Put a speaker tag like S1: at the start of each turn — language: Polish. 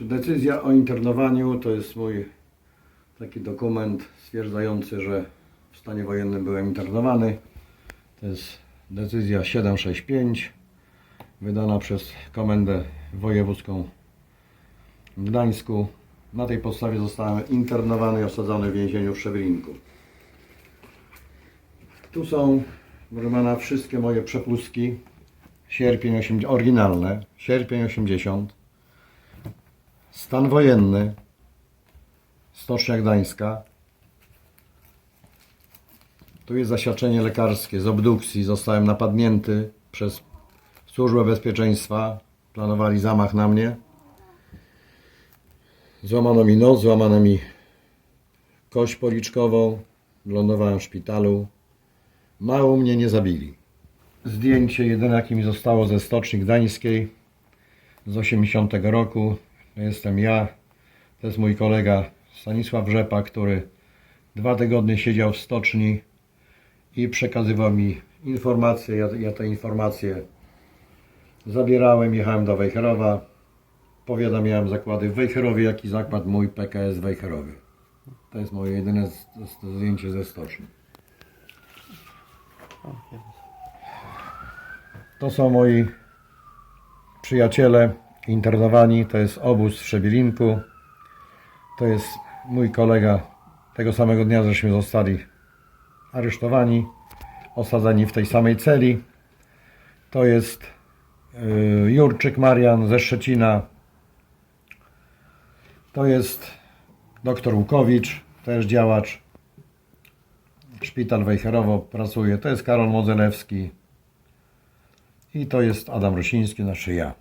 S1: decyzja o internowaniu to jest mój taki dokument stwierdzający, że w stanie wojennym byłem internowany. To jest decyzja 765 wydana przez Komendę Wojewódzką w Gdańsku. Na tej podstawie zostałem internowany i osadzony w więzieniu w Szewrinku. Tu są, proszę pana, wszystkie moje przepustki. Sierpień 80, oryginalne, sierpień 80. Stan wojenny, Stocznia Gdańska. Tu jest zaświadczenie lekarskie z obdukcji. Zostałem napadnięty przez Służbę Bezpieczeństwa. Planowali zamach na mnie. Złamano mi nos, złamano mi kość policzkową. Lądowałem w szpitalu. Mało mnie nie zabili. Zdjęcie jedyne jakie mi zostało ze Stoczni Gdańskiej z 80 roku. Jestem ja. To jest mój kolega Stanisław Rzepa, który dwa tygodnie siedział w stoczni i przekazywał mi informacje. Ja, ja te informacje zabierałem, jechałem do Wejherowa. Powiadamiałem zakłady w Wejherowie, jak i zakład mój PKS w Wejherowie. To jest moje jedyne z- z- zdjęcie ze stoczni. To są moi przyjaciele internowani. To jest obóz w Szebelinku. To jest mój kolega. Tego samego dnia żeśmy zostali aresztowani, osadzeni w tej samej celi. To jest y, Jurczyk Marian ze Szczecina. To jest doktor Łukowicz, też działacz. Szpital Wejherowo pracuje. To jest Karol Modzelewski. I to jest Adam Rosiński, znaczy ja.